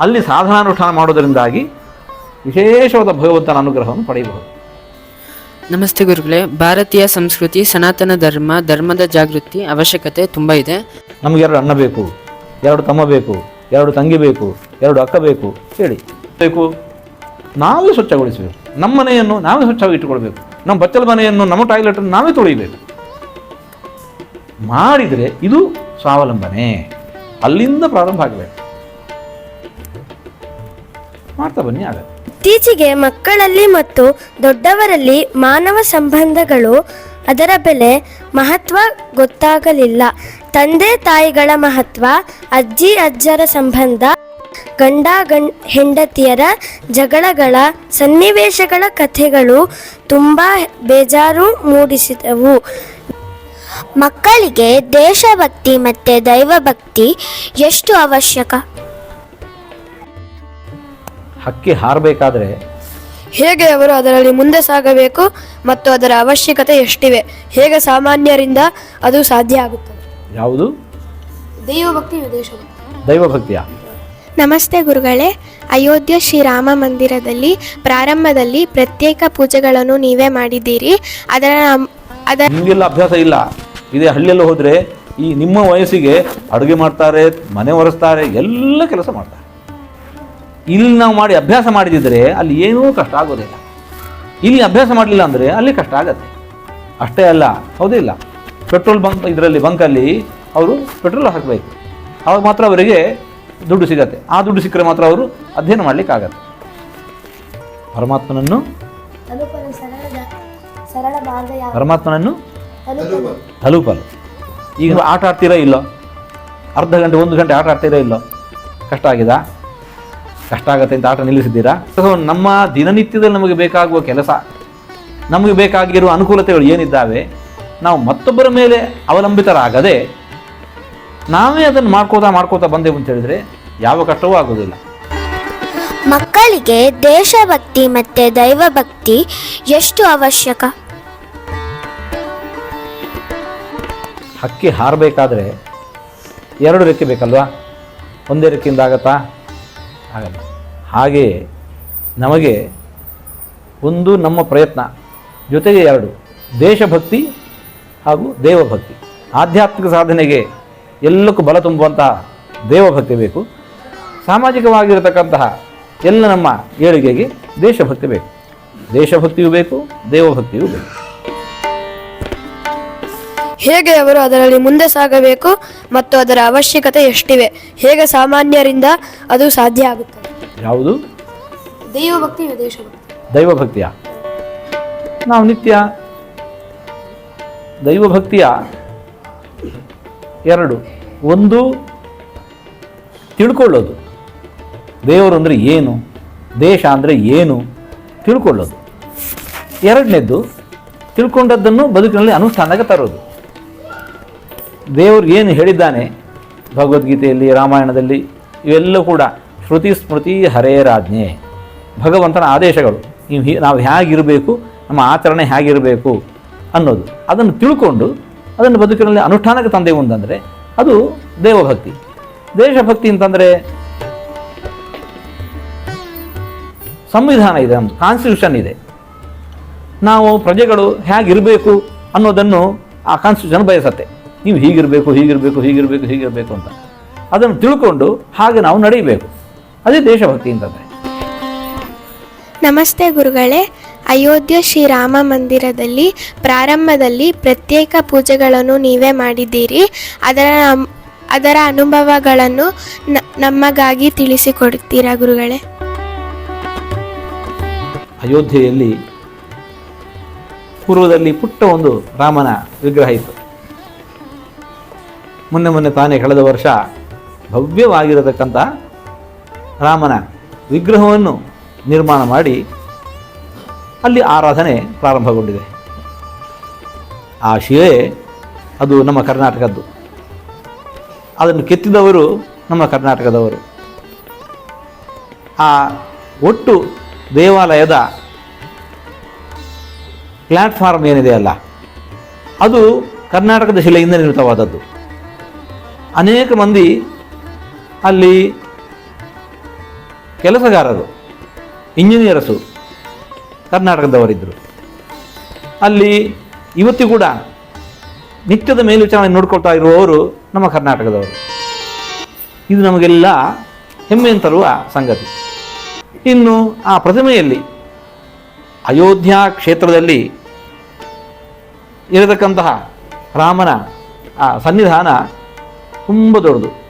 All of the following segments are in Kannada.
ಅಲ್ಲಿ ಸಾಧನಾನುಷ್ಠಾನ ಮಾಡೋದರಿಂದಾಗಿ ವಿಶೇಷವಾದ ಭಗವಂತನ ಅನುಗ್ರಹವನ್ನು ಪಡೆಯಬಹುದು. ನಮಸ್ತೆ ಗುರುಗಳೇ ಭಾರತೀಯ ಸಂಸ್ಕೃತಿ ಸನಾತನ ಧರ್ಮ ಧರ್ಮದ ಜಾಗೃತಿ ಅವಶ್ಯಕತೆ ತುಂಬ ಇದೆ. ನಮಗೆ ಎರಡು ಅಣ್ಣ ಬೇಕು ಎರಡು ತಮ್ಮ ಬೇಕು ಎರಡು ತಂಗಿ ಬೇಕು ಎರಡು ಅಕ್ಕ ಬೇಕು ಹೇಳಿ. ಬೇಕು ನಾವೇ ಸ್ವಚ್ಛಗೊಳಿಸಬೇಕು. ನಮ್ಮ ಮನೆಯನ್ನು ನಾವೇ ಸ್ವಚ್ಛವಾಗಿ ಇಟ್ಟುಕೊಳ್ಬೇಕು. ನಮ್ಮ ಬಚ್ಚಲ ಮನೆಯನ್ನು ನಮ್ಮ ಟಾಯ್ಲೆಟನ್ನು ನಾವೇ ತೊಳಿಬೇಕು ಮಾಡಿದರೆ ಇದು ಸ್ವಾವಲಂಬನೆ. ಅಲ್ಲಿಂದ ಪ್ರಾರಂಭ ಆಗಬೇಕು. ಮಾಡ್ತಾ ಬನ್ನಿ ಆಗ ಇತ್ತೀಚೆಗೆ ಮಕ್ಕಳಲ್ಲಿ ಮತ್ತು ದೊಡ್ಡವರಲ್ಲಿ ಮಾನವ ಸಂಬಂಧಗಳು ಅದರ ಬೆಲೆ ಮಹತ್ವ ಗೊತ್ತಾಗಲಿಲ್ಲ. ತಂದೆ ತಾಯಿಗಳ ಮಹತ್ವ, ಅಜ್ಜಿ ಅಜ್ಜರ ಸಂಬಂಧ, ಗಂಡ ಗಂ ಹೆಂಡತಿಯರ ಜಗಳಗಳ ಸನ್ನಿವೇಶಗಳ ಕಥೆಗಳು ತುಂಬ ಬೇಜಾರು ಮೂಡಿಸಿದವು. ಮಕ್ಕಳಿಗೆ ದೇಶಭಕ್ತಿ ಮತ್ತು ದೈವಭಕ್ತಿ ಎಷ್ಟು ಅವಶ್ಯಕ? ಹಕ್ಕಿ ಹಾರಬೇಕಾದ್ರೆ ಹೇಗೆ ಅವರು ಅದರಲ್ಲಿ ಮುಂದೆ ಸಾಗಬೇಕು ಮತ್ತು ಅದರ ಅವಶ್ಯಕತೆ ಎಷ್ಟಿವೆ? ಹೇಗೆ ಸಾಮಾನ್ಯರಿಂದ ಅದು ಸಾಧ್ಯ ಆಗುತ್ತದೆ? ಯಾವುದು? ದೈವಭಕ್ತಿ ದೈವ ದೈವಭಕ್ತಿಯ. ನಮಸ್ತೆ ಗುರುಗಳೇ ಅಯೋಧ್ಯೆ ಶ್ರೀರಾಮ ಮಂದಿರದಲ್ಲಿ ಪ್ರಾರಂಭದಲ್ಲಿ ಪ್ರತ್ಯೇಕ ಪೂಜೆಗಳನ್ನು ನೀವೇ ಮಾಡಿದ್ದೀರಿ. ಅದರ ಅದರ ನಿಮಗೆಲ್ಲ ಅಭ್ಯಾಸ ಇಲ್ಲ. ಇದೇ ಹಳ್ಳಿಯಲ್ಲಿ ಹೋದರೆ ಈ ನಿಮ್ಮ ವಯಸ್ಸಿಗೆ ಅಡುಗೆ ಮಾಡ್ತಾರೆ ಮನೆ ಒರೆಸ್ತಾರೆ ಎಲ್ಲ ಕೆಲಸ ಮಾಡ್ತಾರೆ. ಇಲ್ಲಿ ನಾವು ಮಾಡಿ ಅಭ್ಯಾಸ ಮಾಡಿದಿದ್ದರೆ ಅಲ್ಲಿ ಏನೂ ಕಷ್ಟ ಆಗೋದಿಲ್ಲ. ಇಲ್ಲಿ ಅಭ್ಯಾಸ ಮಾಡಲಿಲ್ಲ ಅಂದರೆ ಅಲ್ಲಿ ಕಷ್ಟ ಆಗತ್ತೆ. ಅಷ್ಟೇ ಅಲ್ಲ ಹೌದಿಲ್ಲ ಪೆಟ್ರೋಲ್ ಬಂಕ್ ಇದರಲ್ಲಿ ಬಂಕಲ್ಲಿ ಅವರು ಪೆಟ್ರೋಲ್ ಹಾಕಬೇಕು. ಅವಾಗ ಮಾತ್ರ ಅವರಿಗೆ ದುಡ್ಡು ಸಿಗತ್ತೆ. ಆ ದುಡ್ಡು ಸಿಕ್ಕರೆ ಮಾತ್ರ ಅವರು ಅಧ್ಯಯನ ಮಾಡಲಿಕ್ಕಾಗತ್ತೆ ಪರಮಾತ್ಮನನ್ನು ಪರಮಾತ್ಮನನ್ನು ತಲುಪಲು. ಈಗ ಆಟ ಆಡ್ತೀರಾ ಇಲ್ಲೋ? ಅರ್ಧ ಗಂಟೆ ಒಂದು ಗಂಟೆ ಆಟ ಆಡ್ತೀರಾ ಇಲ್ಲೋ? ಕಷ್ಟ ಆಗಿದಾ? ಕಷ್ಟ ಆಗುತ್ತೆ ಅಂತ ಆಟ ನಿಲ್ಲಿಸಿದ್ದೀರಾ? ಸೊ ನಮ್ಮ ದಿನನಿತ್ಯದಲ್ಲಿ ನಮಗೆ ಬೇಕಾಗುವ ಕೆಲಸ ನಮಗೆ ಬೇಕಾಗಿರುವ ಅನುಕೂಲತೆಗಳು ಏನಿದ್ದಾವೆ ನಾವು ಮತ್ತೊಬ್ಬರ ಮೇಲೆ ಅವಲಂಬಿತರಾಗದೆ ನಾವೇ ಅದನ್ನು ಮಾಡ್ಕೋತಾ ಮಾಡ್ಕೋತಾ ಬಂದೆವು ಅಂತ ಹೇಳಿದ್ರೆ ಯಾವ ಕಷ್ಟವೂ ಆಗೋದಿಲ್ಲ. ಮಕ್ಕಳಿಗೆ ದೇಶಭಕ್ತಿ ಮತ್ತು ದೈವಭಕ್ತಿ ಎಷ್ಟು ಅವಶ್ಯಕ? ಹಕ್ಕಿ ಹಾರಬೇಕಾದ್ರೆ ಎರಡು ರೆಕ್ಕೆ ಬೇಕಲ್ವಾ? ಒಂದೇ ರೆಕ್ಕೆಯಿಂದ ಆಗತ್ತಾ? ಆಗಲ್ಲ. ಹಾಗೆಯೇ ನಮಗೆ ಒಂದು ನಮ್ಮ ಪ್ರಯತ್ನ, ಜೊತೆಗೆ ಎರಡು, ದೇಶಭಕ್ತಿ ಹಾಗೂ ದೇವಭಕ್ತಿ. ಆಧ್ಯಾತ್ಮಿಕ ಸಾಧನೆಗೆ ಎಲ್ಲಕ್ಕೂ ಬಲ ತುಂಬುವಂತಹ ದೇವಭಕ್ತಿ ಬೇಕು. ಸಾಮಾಜಿಕವಾಗಿರತಕ್ಕಂತಹ ಎಲ್ಲ ನಮ್ಮ ಏಳಿಗೆಗೆ ದೇಶಭಕ್ತಿ ಬೇಕು. ದೇಶಭಕ್ತಿಯೂ ಬೇಕು, ದೇವಭಕ್ತಿಯೂ ಬೇಕು. ಹೇಗೆ ಅವರು ಅದರಲ್ಲಿ ಮುಂದೆ ಸಾಗಬೇಕು ಮತ್ತು ಅದರ ಅವಶ್ಯಕತೆ ಎಷ್ಟಿವೆ? ಹೇಗೆ ಸಾಮಾನ್ಯರಿಂದ ಅದು ಸಾಧ್ಯ ಆಗುತ್ತದೆ ಯಾವುದು? ದೈವಭಕ್ತಿ ದೈವಭಕ್ತಿಯ? ನಾವು ನಿತ್ಯ ದೈವಭಕ್ತಿಯ ಎರಡು. ಒಂದು ತಿಳ್ಕೊಳ್ಳೋದು. ದೇವರು ಅಂದರೆ ಏನು? ದೇಶ ಅಂದರೆ ಏನು? ತಿಳ್ಕೊಳ್ಳೋದು. ಎರಡನೇದ್ದು ತಿಳ್ಕೊಂಡದ್ದನ್ನು ಬದುಕಿನಲ್ಲಿ ಅನುಷ್ಠಾನಕ್ಕೆ ತರೋದು. ದೇವರು ಏನು ಹೇಳಿದ್ದಾನೆ? ಭಗವದ್ಗೀತೆಯಲ್ಲಿ ರಾಮಾಯಣದಲ್ಲಿ ಇವೆಲ್ಲ ಕೂಡ. ಶ್ರುತಿ ಸ್ಮೃತಿ ಹರೇರಾಜ್ಞೆ ಭಗವಂತನ ಆದೇಶಗಳು. ನೀವು ಹೀ, ನಾವು ಹೇಗಿರಬೇಕು, ನಮ್ಮ ಆಚರಣೆ ಹೇಗಿರಬೇಕು ಅನ್ನೋದು. ಅದನ್ನು ತಿಳ್ಕೊಂಡು, ಅದನ್ನು ಬದುಕಿನಲ್ಲಿ ಅನುಷ್ಠಾನಕ್ಕೆ ತಂದೆವು ಅಂತಂದರೆ, ಅದು ದೇವಭಕ್ತಿ. ದೇಶಭಕ್ತಿ ಅಂತಂದರೆ ಸಂವಿಧಾನ ಇದೆ ನಮ್ಮದು ಕಾನ್ಸ್ಟಿಟ್ಯೂಷನ್ ಇದೆ. ನಾವು ಪ್ರಜೆಗಳು ಹೇಗಿರಬೇಕು ಅನ್ನೋದನ್ನು ಆ ಕಾನ್ಸ್ಟಿಟ್ಯೂಷನ್ ಬಯಸತ್ತೆ. ನೀವು ಹೀಗಿರಬೇಕು ಹೀಗಿರಬೇಕು ಹೀಗಿರಬೇಕು ಹೀಗಿರಬೇಕು ಅಂತ. ಅದನ್ನು ತಿಳ್ಕೊಂಡು ಹಾಗೆ ನಾವು ನಡೀಬೇಕು ಅದೇ ದೇಶಭಕ್ತಿ ಅಂತಂದರೆ. ನಮಸ್ತೆ ಗುರುಗಳೇ ಅಯೋಧ್ಯೆ ಶ್ರೀರಾಮ ಮಂದಿರದಲ್ಲಿ ಪ್ರಾರಂಭದಲ್ಲಿ ಪ್ರತ್ಯೇಕ ಪೂಜೆಗಳನ್ನು ನೀವೇ ಮಾಡಿದ್ದೀರಿ. ಅದರ ಅದರ ಅನುಭವಗಳನ್ನು ನಮಗಾಗಿ ತಿಳಿಸಿಕೊಡ್ತೀರಾ ಗುರುಗಳೇ? ಅಯೋಧ್ಯೆಯಲ್ಲಿ ಪೂರ್ವದಲ್ಲಿ ಪುಟ್ಟ ಒಂದು ರಾಮನ ವಿಗ್ರಹ ಇತ್ತು. ಮೊನ್ನೆ ಮೊನ್ನೆ ತಾನೇ ಕಳೆದ ವರ್ಷ ಭವ್ಯವಾಗಿರತಕ್ಕಂಥ ರಾಮನ ವಿಗ್ರಹವನ್ನು ನಿರ್ಮಾಣ ಮಾಡಿ ಅಲ್ಲಿ ಆರಾಧನೆ ಪ್ರಾರಂಭಗೊಂಡಿದೆ. ಆ ಶಿಲೆ ಅದು ನಮ್ಮ ಕರ್ನಾಟಕದ್ದು. ಅದನ್ನು ಕೆತ್ತಿದವರು ನಮ್ಮ ಕರ್ನಾಟಕದವರು. ಆ ಒಟ್ಟು ದೇವಾಲಯದ ಪ್ಲ್ಯಾಟ್ಫಾರ್ಮ್ ಏನಿದೆ ಅಲ್ಲ, ಅದು ಕರ್ನಾಟಕದ ಶಿಲೆಯಿಂದ ನಿರ್ಮಿತವಾದದ್ದು. ಅನೇಕ ಮಂದಿ ಅಲ್ಲಿ ಕೆಲಸಗಾರರು, ಇಂಜಿನಿಯರ್ಸು ಕರ್ನಾಟಕದವರಿದ್ದರು. ಅಲ್ಲಿ ಇವತ್ತು ಕೂಡ ನಿತ್ಯದ ಮೇಲ್ವಿಚಾರಣೆ ನೋಡ್ಕೊಳ್ತಾ ಇರುವವರು ನಮ್ಮ ಕರ್ನಾಟಕದವರು. ಇದು ನಮಗೆಲ್ಲ ಹೆಮ್ಮೆ ತರುವ ಸಂಗತಿ. ಇನ್ನು ಆ ಪ್ರತಿಮೆಯಲ್ಲಿ ಅಯೋಧ್ಯ ಕ್ಷೇತ್ರದಲ್ಲಿ ಇರತಕ್ಕಂತಹ ರಾಮನ ಆ ಸನ್ನಿಧಾನ ತುಂಬ ದೊಡ್ಡದು.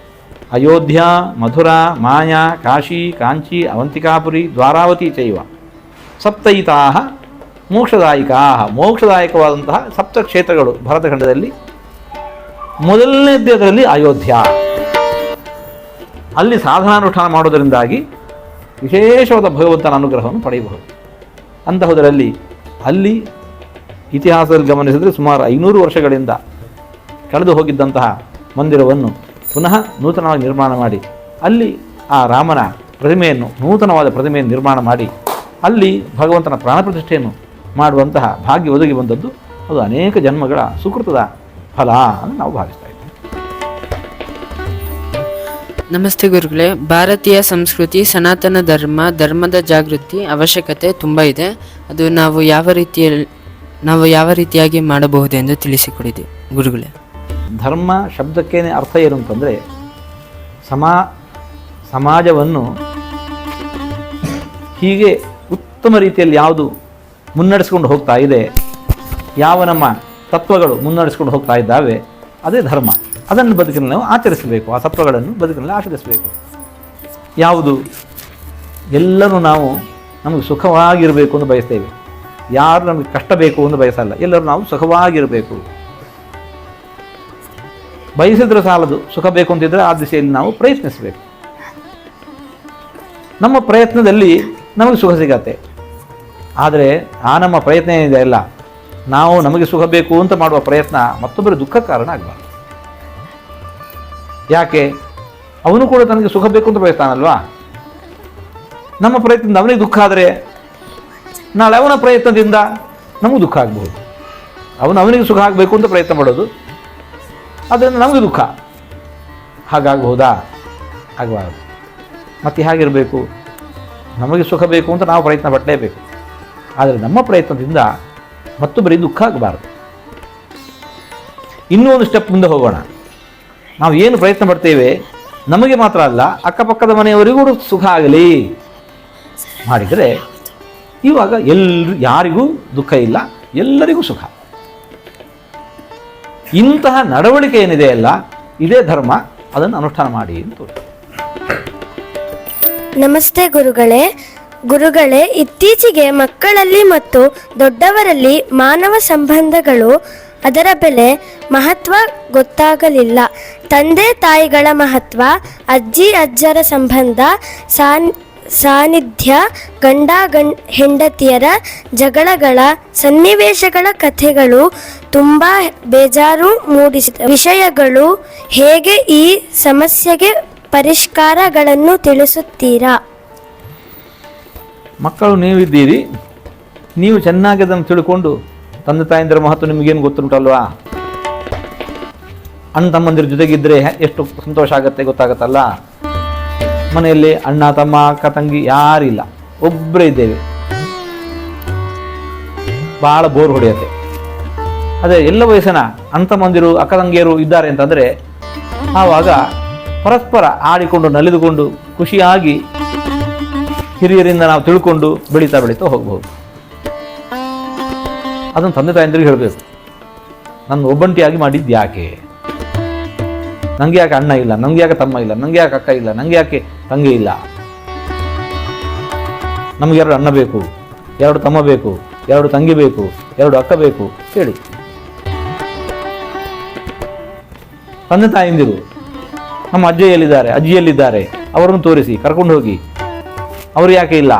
ಅಯೋಧ್ಯ ಮಧುರಾ ಮಾಯಾ, ಕಾಶಿ, ಕಾಂಚಿ, ಅವಂತಿಕಾಪುರಿ, ದ್ವಾರಾವತಿ ಚೈವ. ಸಪ್ತೈತಾ ಮೋಕ್ಷದಾಯಕ ಮೋಕ್ಷದಾಯಕವಾದಂತಹ ಸಪ್ತ ಕ್ಷೇತ್ರಗಳು ಭರತಖಂಡದಲ್ಲಿ. ಮೊದಲನೇದ್ಯದಲ್ಲಿ ಅಯೋಧ್ಯ. ಅಲ್ಲಿ ಸಾಧನಾನುಷ್ಠಾನ ಮಾಡೋದರಿಂದಾಗಿ ವಿಶೇಷವಾದ ಭಗವಂತನ ಅನುಗ್ರಹವನ್ನು ಪಡೆಯಬಹುದು. ಅಂತಹುದರಲ್ಲಿ ಅಲ್ಲಿ ಇತಿಹಾಸದಲ್ಲಿ ಗಮನಿಸಿದರೆ ಸುಮಾರು ಐನೂರು ವರ್ಷಗಳಿಂದ ಕಳೆದು ಹೋಗಿದ್ದಂತಹ ಮಂದಿರವನ್ನು ಪುನಃ ನೂತನವಾಗಿ ನಿರ್ಮಾಣ ಮಾಡಿ. ಅಲ್ಲಿ ಆ ರಾಮನ ಪ್ರತಿಮೆಯನ್ನು, ನೂತನವಾದ ಪ್ರತಿಮೆಯನ್ನು ನಿರ್ಮಾಣ ಮಾಡಿ. ಅಲ್ಲಿ ಭಗವಂತನ ಪ್ರಾಣ ಪ್ರತಿಷ್ಠೆಯನ್ನು ಮಾಡುವಂತಹ ಭಾಗ್ಯ ಒದಗಿ ಬಂದದ್ದು ಅದು ಅನೇಕ ಜನ್ಮಗಳ ಸುಕೃತದ ಫಲ ಅಂತ ನಾವು ಭಾವಿಸ್ತಾ ನಮಸ್ತೆ ಗುರುಗಳೇ. ಭಾರತೀಯ ಸಂಸ್ಕೃತಿ, ಸನಾತನ ಧರ್ಮ, ಧರ್ಮದ ಜಾಗೃತಿ ಅವಶ್ಯಕತೆ ತುಂಬ ಇದೆ. ಅದು ನಾವು ಯಾವ ರೀತಿಯಲ್ಲಿ, ನಾವು ಯಾವ ರೀತಿಯಾಗಿ ಮಾಡಬಹುದೆಂದು ತಿಳಿಸಿಕೊಡಿದೆ ಗುರುಗಳೇ. ಧರ್ಮ ಶಬ್ದಕ್ಕೇನೆ ಅರ್ಥ ಏನು ಅಂತಂದರೆ ಸಮಾ ಸಮಾಜವನ್ನು ಹೀಗೆ ಉತ್ತಮ ರೀತಿಯಲ್ಲಿ ಯಾವುದು ಮುನ್ನಡೆಸ್ಕೊಂಡು ಹೋಗ್ತಾ ಇದೆ, ಯಾವ ನಮ್ಮ ತತ್ವಗಳು ಮುನ್ನಡೆಸ್ಕೊಂಡು ಹೋಗ್ತಾ ಇದ್ದಾವೆ, ಅದೇ ಧರ್ಮ. ಅದನ್ನು ಬದುಕಿನಲ್ಲಿ ನಾವು ಆಚರಿಸಬೇಕು, ಆ ತತ್ವಗಳನ್ನು ಬದುಕಿನಲ್ಲಿ ಆಚರಿಸಬೇಕು. ಯಾವುದು? ಎಲ್ಲರೂ ನಾವು ನಮಗೆ ಸುಖವಾಗಿರಬೇಕು ಅಂತ ಬಯಸ್ತೇವೆ. ಯಾರು ನಮಗೆ ಕಷ್ಟ ಬೇಕು ಅಂತ ಬಯಸಲ್ಲ, ಎಲ್ಲರೂ ನಾವು ಸುಖವಾಗಿರಬೇಕು. ಬಯಸಿದ್ರೆ ಸಾಲದು, ಸುಖ ಬೇಕು ಅಂತಿದ್ರೆ ಆ ದಿಸೆಯಲ್ಲಿ ನಾವು ಪ್ರಯತ್ನಿಸಬೇಕು. ನಮ್ಮ ಪ್ರಯತ್ನದಲ್ಲಿ ನಮಗೆ ಸುಖ ಸಿಗತ್ತೆ. ಆದರೆ ಆ ನಮ್ಮ ಪ್ರಯತ್ನ ಏನಿದೆ ಅಲ್ಲ, ನಾವು ನಮಗೆ ಸುಖ ಬೇಕು ಅಂತ ಮಾಡುವ ಪ್ರಯತ್ನ ಮತ್ತೊಬ್ಬರ ದುಃಖ ಕಾರಣ ಆಗಬಾರ್ದು. ಯಾಕೆ? ಅವನು ಕೂಡ ತನಗೆ ಸುಖ ಬೇಕು ಅಂತ ಬಯಸ್ತಾನಲ್ವಾ? ನಮ್ಮ ಪ್ರಯತ್ನದಿಂದ ಅವನಿಗೆ ದುಃಖ ಆದರೆ ನಾಳೆ ಅವನ ಪ್ರಯತ್ನದಿಂದ ನಮಗೆ ದುಃಖ ಆಗಬಹುದು ಅವನು ಅವನಿಗೆ ಸುಖ ಆಗಬೇಕು ಅಂತ ಪ್ರಯತ್ನ ಪಡೋದು ಅದರಿಂದ ನಮಗೆ ದುಃಖ. ಹಾಗಾಗಬಹುದಾ? ಆಗಬಾರದು. ಮತ್ತೆ ಹೇಗಿರಬೇಕು? ನಮಗೆ ಸುಖ ಬೇಕು ಅಂತ ನಾವು ಪ್ರಯತ್ನ ಪಡಲೇಬೇಕು. ಆದರೆ ನಮ್ಮ ಪ್ರಯತ್ನದಿಂದ ಮತ್ತೊಬ್ಬರಿಗೆ ದುಃಖ ಆಗಬಾರ್ದು. ಇನ್ನೂ ಒಂದು ಸ್ಟೆಪ್ ಮುಂದೆ ಹೋಗೋಣ. ನಾವು ಏನು ಪ್ರಯತ್ನ ಪಡ್ತೇವೆ? ನಮಗೆ ಮಾತ್ರ ಅಲ್ಲ, ಅಕ್ಕಪಕ್ಕದ ಮನೆಯವರಿಗೂ ಸುಖ ಆಗಲಿ. ಮಾಡಿದರೆ ಇವಾಗ ಎಲ್ಲರೂ ಯಾರಿಗೂ ದುಃಖ ಇಲ್ಲ, ಎಲ್ಲರಿಗೂ ಸುಖ. ಇಂತಹ ನಡವಳಿಕೆ ಏನಿದೆ ಅಲ್ಲ ಇದೇ ಧರ್ಮ, ಅದನ್ನು ಅನುಷ್ಠಾನ ಮಾಡಿ ಅಂತ. ನಮಸ್ತೆ ಗುರುಗಳೇ ಗುರುಗಳೇ, ಇತ್ತೀಚೆಗೆ ಮಕ್ಕಳಲ್ಲಿ ಮತ್ತು ದೊಡ್ಡವರಲ್ಲಿ ಮಾನವ ಸಂಬಂಧಗಳು ಅದರ ಬೆಲೆ ಮಹತ್ವ ಗೊತ್ತಾಗಲಿಲ್ಲ ತಂದೆ, ತಾಯಿಗಳ ಮಹತ್ವ, ಅಜ್ಜಿ, ಅಜ್ಜರ ಸಂಬಂಧ, ಸಾನ್, ಸಾನ್ನಿಧ್ಯ, ಗಂಡ ಗಂಡ, ಹೆಂಡತಿಯರ ಜಗಳಗಳ, ಸನ್ನಿವೇಶಗಳ ಕಥೆಗಳು ತುಂಬ ಬೇಜಾರು ಮೂಡಿಸಿದ ವಿಷಯಗಳು ಹೇಗೆ ಈ ಸಮಸ್ಯೆಗೆ ಪರಿಷ್ಕಾರಗಳನ್ನು ತಿಳಿಸುತ್ತೀರಾ? ಮಕ್ಕಳು, ನೀವಿದ್ದೀರಿ. ನೀವು ಚೆನ್ನಾಗಿ ಅದನ್ನು ತಿಳ್ಕೊಂಡು ತಂದೆ ತಾಯಂದಿರ ಮಹತ್ವ ನಿಮಗೇನು ಗೊತ್ತುಂಟಲ್ವಾ? ಅಣ್ಣ ತಮ್ಮಂದಿರ ಜೊತೆಗಿದ್ದರೆ ಎಷ್ಟು ಸಂತೋಷ ಆಗುತ್ತೆ ಗೊತ್ತಾಗತ್ತಲ್ಲ? ಮನೆಯಲ್ಲಿ ಅಣ್ಣ, ತಮ್ಮ, ಅಕ್ಕ, ತಂಗಿ ಯಾರಿಲ್ಲ. ಒಬ್ಬರೇ ಇದ್ದೇವೆ. ಭಾಳ ಬೋರ್ ಹೊಡೆಯುತ್ತೆ. ಅದೇ, ಎಲ್ಲ ವಯಸ್ಸಿನ ಅಣ್ಣ ಮಂದಿರು, ಅಕ್ಕ ತಂಗಿಯರು ಇದ್ದಾರೆ ಅಂತಂದರೆ, ಆವಾಗ ಪರಸ್ಪರ ಆಡಿಕೊಂಡು, ನಲಿದುಕೊಂಡು, ಖುಷಿಯಾಗಿ ಹಿರಿಯರಿಂದ ನಾವು ತಿಳ್ಕೊಂಡು ಬೆಳೀತಾ ಬೆಳೀತಾ ಹೋಗ್ಬೋದು. ಅದನ್ನು ತಂದೆ ತಾಯಂದ್ರಿಗೆ ಹೇಳಬೇಕು. ನನ್ನ ಒಬ್ಬಂಟಿಯಾಗಿ ಮಾಡಿದ್ದು ಯಾಕೆ? ನಂಗೆ ಯಾಕೆ ಅಣ್ಣ ಇಲ್ಲ? ನಂಗೆ ಯಾಕೆ ತಮ್ಮ ಇಲ್ಲ? ನಂಗೆ ಯಾಕೆ ಅಕ್ಕ ಇಲ್ಲ? ನಂಗೆ ಯಾಕೆ ತಂಗಿ ಇಲ್ಲ? ನಮಗೆ ಎರಡು ಅಣ್ಣ ಬೇಕು. ಎರಡು ತಮ್ಮ ಬೇಕು. ಎರಡು ತಂಗಿ ಬೇಕು. ಎರಡು ಅಕ್ಕ ಬೇಕು. ಹೇಳಿ. ತಂದೆ ತಾಯಿಂದಿರು. ನಮ್ಮ ಅಜ್ಜ ಎಲ್ಲಿದ್ದಾರೆ ಅಜ್ಜಿ ಎಲ್ಲಿದ್ದಾರೆ ಅವರನ್ನು ತೋರಿಸಿ ಕರ್ಕೊಂಡು ಹೋಗಿ. ಅವ್ರು ಯಾಕೆ ಇಲ್ಲ?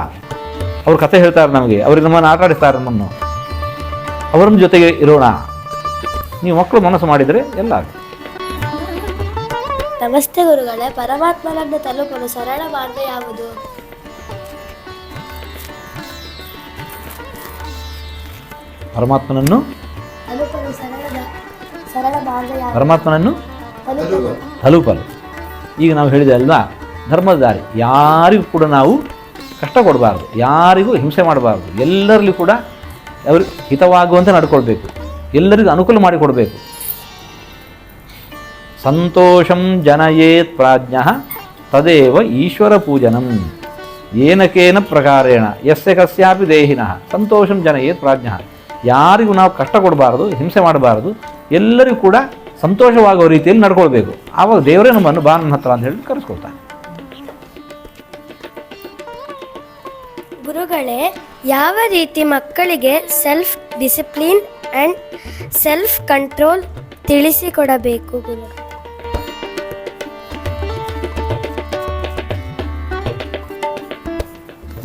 ಅವ್ರ ಕತೆ ಹೇಳ್ತಾರೆ ನಮಗೆ. ಅವ್ರಿಗೆ ನಮ್ಮನ್ನು ಆಟ ಆಡಿಸ್ತಾರೆ ನಮ್ಮನ್ನು. ಅವರನ್ನು ಜೊತೆಗೆ ಇರೋಣ. ನೀವು ಮಕ್ಕಳು ಮನಸ್ಸು ಮಾಡಿದರೆ ಎಲ್ಲ. ನಮಸ್ತೆ ಗುರುಗಳೇ. ಪರಮಾತ್ಮನನ್ನು ತಲುಪಲು ಸರಳ ಮಾರ್ಗ ಯಾವುದು? ಪರಮಾತ್ಮನನ್ನು ಪರಮಾತ್ಮನನ್ನು ತಲುಪಲು. ಈಗ ನಾವು ಹೇಳಿದೆ ಅಲ್ವಾ? ಧರ್ಮದ ದಾರಿ. ಯಾರಿಗೂ ಕೂಡ ನಾವು ಕಷ್ಟ ಕೊಡಬಾರ್ದು. ಯಾರಿಗೂ ಹಿಂಸೆ ಮಾಡಬಾರ್ದು. ಎಲ್ಲರಲ್ಲಿ ಕೂಡ ಅವ್ರಿಗೆ ಹಿತವಾಗುವಂತೆ ನಡ್ಕೊಳ್ಬೇಕು. ಎಲ್ಲರಿಗೂ ಅನುಕೂಲ ಮಾಡಿಕೊಡಬೇಕು ಸಂತೋಷಂ ಜನಯೇತ್ ಪ್ರಾಜ್ಞ ತದೇವ ಈಶ್ವರ ಪೂಜನಂ. ಏನಕೇನ ಪ್ರಕಾರೇಣ. ಯಸ್ಯ ಕಸ್ಯಾಪಿ ದೇಹಿನಃ. ಸಂತೋಷಂ ಜನಯೇತ್ ಪ್ರಾಜ್ಞ. ಯಾರಿಗೂ ನಾವು ಕಷ್ಟ ಕೊಡಬಾರ್ದು, ಹಿಂಸೆ ಮಾಡಬಾರ್ದು, ಎಲ್ಲರಿಗೂ ಕೂಡ ಸಂತೋಷವಾಗುವ ರೀತಿಯಲ್ಲಿ ನಡ್ಕೊಳ್ಬೇಕು. ಆವಾಗ ದೇವರೇ ನಮ್ಮನ್ನು ಬಾ ನನ್ನ ಹತ್ರ ಅಂತ ಹೇಳಿ ಕರೆಸ್ಕೊಳ್ತಾನೆ. ಗುರುಗಳೇ ಯಾವ ರೀತಿ ಮಕ್ಕಳಿಗೆ self discipline and self control ತಿಳಿಸಿಕೊಡಬೇಕು ಗುರು?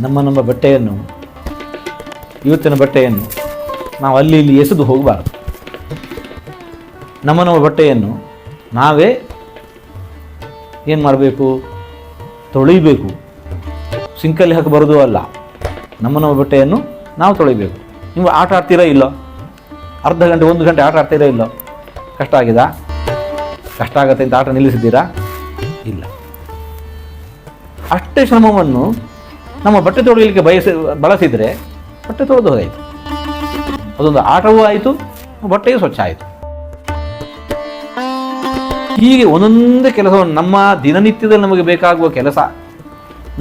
ನಮ್ಮ ನಮ್ಮ ಬಟ್ಟೆಯನ್ನು ಇವತ್ತಿನ ಬಟ್ಟೆಯನ್ನು ನಾವು ಅಲ್ಲಿ ಇಲ್ಲಿ ಎಸೆದು ಹೋಗಬಾರದು. ನಮ್ಮ ನಮ್ಮ ಬಟ್ಟೆಯನ್ನು ನಾವೇ ಏನು ಮಾಡಬೇಕು? ತೊಳಿಬೇಕು. ಸಿಂಕಲ್ಲಿ ಹಾಕಿ ಬರೋದು ಅಲ್ಲ. ನಮ್ಮ ನಮ್ಮ ಬಟ್ಟೆಯನ್ನು ನಾವು ತೊಳಿಬೇಕು. ನೀವು ಆಟ ಆಡ್ತೀರಾ ಇಲ್ಲ? ಅರ್ಧ ಗಂಟೆ, ಒಂದು ಗಂಟೆ ಆಟ ಆಡ್ತೀರಾ ಇಲ್ಲ? ಕಷ್ಟ ಆಗಿದ. ಕಷ್ಟ ಆಗತ್ತೆ ಅಂತ ಆಟ ನಿಲ್ಲಿಸಿದ್ದೀರಾ? ಇಲ್ಲ. ಅಷ್ಟೇ ಶ್ರಮವನ್ನು ನಮ್ಮ ಬಟ್ಟೆ ತೊಳೆಯಲಿಕ್ಕೆ ಬಯಸಿ, ಬಳಸಿದರೆ ಬಟ್ಟೆ ತೊಳೆದು ಹೋದಾಯಿತು ಅದೊಂದು ಆಟವೂ ಆಯಿತು, ಬಟ್ಟೆಯೂ ಸ್ವಚ್ಛ ಆಯಿತು. ಹೀಗೆ ಒಂದೊಂದೇ ಕೆಲಸವನ್ನು ನಮ್ಮ ದಿನನಿತ್ಯದಲ್ಲಿ ನಮಗೆ ಬೇಕಾಗುವ ಕೆಲಸ,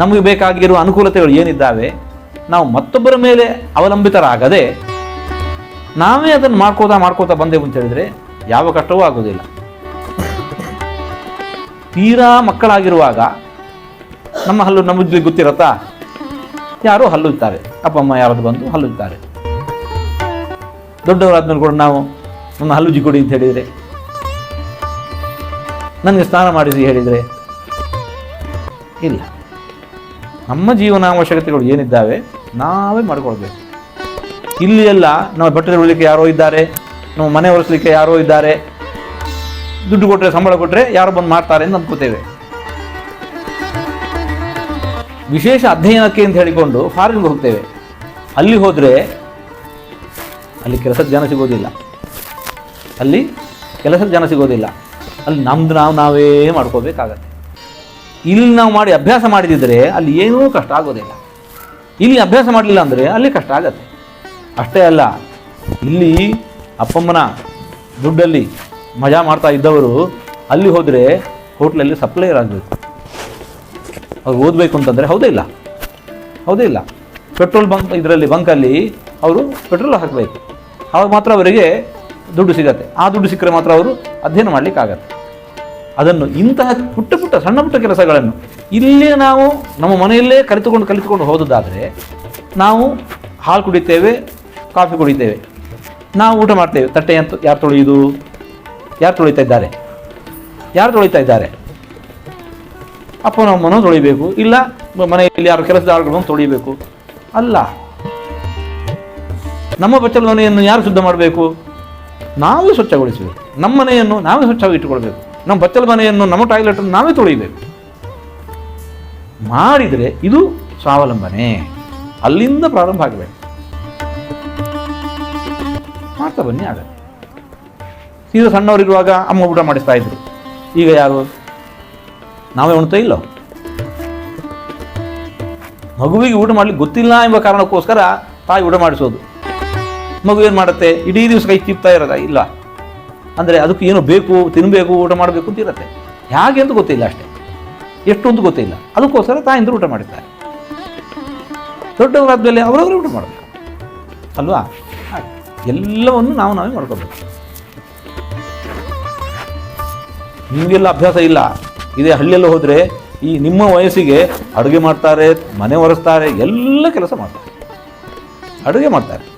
ನಮಗೆ ಬೇಕಾಗಿರುವ ಅನುಕೂಲತೆಗಳು ಏನಿದ್ದಾವೆ, ನಾವು ಮತ್ತೊಬ್ಬರ ಮೇಲೆ ಅವಲಂಬಿತರಾಗದೆ ನಾವೇ ಅದನ್ನು ಮಾಡ್ಕೋತಾ ಮಾಡ್ಕೋತಾ ಬಂದೆವು ಅಂತ ಹೇಳಿದರೆ ಯಾವ ಕಷ್ಟವೂ ಆಗೋದಿಲ್ಲ. ತೀರಾ ಮಕ್ಕಳಾಗಿರುವಾಗ ನಮ್ಮ ಹಲ್ಲು ನಮಗೆ ಗೊತ್ತಿರತ್ತಾ? ಯಾರೋ ಹಲ್ಲುತ್ತಾರೆ ಅಪ್ಪ, ಅಮ್ಮ ಯಾರಾದ್ರು ಬಂದು ಹಲ್ಲುತ್ತಾರೆ ದೊಡ್ಡವರಾದ್ಮೇಲೆ ಕೂಡ ನಾವು ನನ್ನ ಹಲ್ಲು ಕೊಡಿ ಅಂತ ಹೇಳಿದರೆ ನನಗೆ ಸ್ನಾನ ಮಾಡಿಸಿ ಹೇಳಿದರೆ? ಇಲ್ಲ. ನಮ್ಮ ಜೀವನ ಅವಶ್ಯಕತೆಗಳು ಏನಿದ್ದಾವೆ, ನಾವೇ ಮಾಡ್ಕೊಳ್ಬೇಕು. ಇಲ್ಲಿ ಎಲ್ಲ ನಾವು ಬಟ್ಟೆ ಉಳಿಲಿಕ್ಕೆ ಯಾರೋ ಇದ್ದಾರೆ ನಾವು ಮನೆ ಒರೆಸ್ಲಿಕ್ಕೆ ಯಾರೋ ಇದ್ದಾರೆ, ದುಡ್ಡು ಕೊಟ್ಟರೆ ಸಂಬಳ ಕೊಟ್ಟರೆ ಯಾರೋ ಬಂದು ಮಾಡ್ತಾರೆ ಅಂತ ಅಂದ್ಕೋತೇವೆ ವಿಶೇಷ ಅಧ್ಯಯನಕ್ಕೆ ಅಂತ ಹೇಳಿಕೊಂಡು ಫಾರಿನ್ಗೆ ಹೋಗ್ತೇವೆ. ಅಲ್ಲಿ ಹೋದರೆ ಅಲ್ಲಿ ಕೆಲಸದ ಜನ ಸಿಗೋದಿಲ್ಲ. ಅಲ್ಲಿ ಕೆಲಸದ ಜನ ಸಿಗೋದಿಲ್ಲ. ಅಲ್ಲಿ ನಮ್ದು ನಾವು ನಾವೇ ಮಾಡ್ಕೋಬೇಕಾಗತ್ತೆ ಇಲ್ಲಿ ನಾವು ಮಾಡಿ ಅಭ್ಯಾಸ ಮಾಡಿದಿದ್ರೆ ಅಲ್ಲಿ ಏನೂ ಕಷ್ಟ ಆಗೋದಿಲ್ಲ. ಇಲ್ಲಿ ಅಭ್ಯಾಸ ಮಾಡಲಿಲ್ಲ ಅಂದರೆ ಅಲ್ಲಿ ಕಷ್ಟ ಆಗತ್ತೆ. ಅಷ್ಟೇ ಅಲ್ಲ, ಇಲ್ಲಿ ಅಪ್ಪಮ್ಮನ ದುಡ್ಡಲ್ಲಿ ಮಜಾ ಮಾಡ್ತಾ ಇದ್ದವರು ಅಲ್ಲಿ ಹೋದರೆ ಹೋಟ್ಲಲ್ಲಿ ಸಪ್ಲೈಯರ್ ಆಗಬೇಕು. ಅವ್ರು ಓದಬೇಕು ಅಂತಂದರೆ ಹೌದೇ ಇಲ್ಲ. ಹೌದೇ ಇಲ್ಲ. ಪೆಟ್ರೋಲ್ ಬಂಕ್ ಇದರಲ್ಲಿ ಬಂಕಲ್ಲಿ ಅವರು ಪೆಟ್ರೋಲ್ ಹಾಕಬೇಕು. ಆವಾಗ ಮಾತ್ರ ಅವರಿಗೆ ದುಡ್ಡು ಸಿಗತ್ತೆ. ಆ ದುಡ್ಡು ಸಿಕ್ಕರೆ ಮಾತ್ರ ಅವರು ಅಧ್ಯಯನ ಮಾಡಲಿಕ್ಕಾಗತ್ತೆ. ಅದನ್ನು ಇಂತಹ ಪುಟ್ಟ ಪುಟ್ಟ ಸಣ್ಣ ಪುಟ್ಟ ಕೆಲಸಗಳನ್ನು ಇಲ್ಲೇ ನಾವು ನಮ್ಮ ಮನೆಯಲ್ಲೇ ಕಲಿತುಕೊಂಡು ಕಲಿತುಕೊಂಡು ಹೋದದ್ದಾದರೆ ನಾವು ಹಾಲು ಕುಡಿತೇವೆ, ಕಾಫಿ ಕುಡಿತೇವೆ. ನಾವು ಊಟ ಮಾಡ್ತೇವೆ. ತಟ್ಟೆ ಅಂತ ಯಾರು ತೊಳೆಯುವುದು ಯಾರು ತೊಳಿತಾ ಇದ್ದಾರೆ? ಯಾರು ತೊಳಿತಾ ಇದ್ದಾರೆ? ಅಪ್ಪನಮ್ಮನೂ ತೊಳಿಬೇಕು. ಇಲ್ಲ ಮನೆಯಲ್ಲಿ ಯಾರು ಕೆಲಸದಾರಗಳನ್ನು ತೊಳಿಬೇಕು. ಅಲ್ಲ, ನಮ್ಮ ಬಚ್ಚಲ ಮನೆಯನ್ನು ಯಾರು ಶುದ್ಧ ಮಾಡಬೇಕು? ನಾವೇ ಸ್ವಚ್ಛಗೊಳಿಸಬೇಕು. ನಮ್ಮ ಮನೆಯನ್ನು ನಾವೇ ಸ್ವಚ್ಛವಾಗಿ ಇಟ್ಟುಕೊಳ್ಬೇಕು. ನಮ್ಮ ಬಚ್ಚಲ ಮನೆಯನ್ನು, ನಮ್ಮ ಟಾಯ್ಲೆಟನ್ನು ನಾವೇ ತೊಳಿಬೇಕು ಮಾಡಿದರೆ ಇದು ಸ್ವಾವಲಂಬನೆ. ಅಲ್ಲಿಂದ ಪ್ರಾರಂಭ ಆಗಬೇಕು. ಮಾಡ್ತಾ ಬನ್ನಿ ಆಗ. ಸೀದಾ ಸಣ್ಣವರಿರುವಾಗ ಅಮ್ಮ ಊಟ ಮಾಡಿಸ್ತಾ ಇದ್ರು. ಈಗ ಯಾರು? ನಾವೇ ಉಣ್ತಾ ಇಲ್ಲೋ? ಮಗುವಿಗೆ ಊಟ ಮಾಡಲಿಕ್ಕೆ ಗೊತ್ತಿಲ್ಲ ಎಂಬ ಕಾರಣಕ್ಕೋಸ್ಕರ ತಾಯಿ ಊಟ ಮಾಡಿಸೋದು. ಮಗು ಏನು ಮಾಡುತ್ತೆ? ಇಡೀ ದಿವಸ ಕೈ ತಿಪ್ತಾ ಇರೋದ? ಇಲ್ಲ. ಅಂದರೆ ಅದಕ್ಕೆ ಏನು ಬೇಕು ತಿನ್ನಬೇಕು ಊಟ ಮಾಡಬೇಕು ಅಂತ ಇರುತ್ತೆ. ಹೇಗೆ ಅಂತ ಗೊತ್ತಿಲ್ಲ ಅಷ್ಟೇ. ಎಷ್ಟು ಅಂತ ಗೊತ್ತಿಲ್ಲ. ಅದಕ್ಕೋಸ್ಕರ ತಾಯಿಂದರು ಊಟ ಮಾಡಿದ್ದಾರೆ. ದೊಡ್ಡವರಾದ್ಮೇಲೆ ಅವರವರು ಊಟ ಮಾಡಬೇಕು. ಅಲ್ವಾ? ಎಲ್ಲವನ್ನು ನಾವು ನಾವೇ ಮಾಡ್ಕೋಬೇಕು. ನಿಮಗೆಲ್ಲ ಅಭ್ಯಾಸ ಇಲ್ಲ. ಇದೇ ಹಳ್ಳಿಯಲ್ಲಿ ಹೋದರೆ ಈ ನಿಮ್ಮ ವಯಸ್ಸಿಗೆ ಅಡುಗೆ ಮಾಡ್ತಾರೆ, ಮನೆ ಒರೆಸ್ತಾರೆ, ಎಲ್ಲ ಕೆಲಸ ಮಾಡ್ತಾರೆ. ಅಡುಗೆ ಮಾಡ್ತಾರೆ.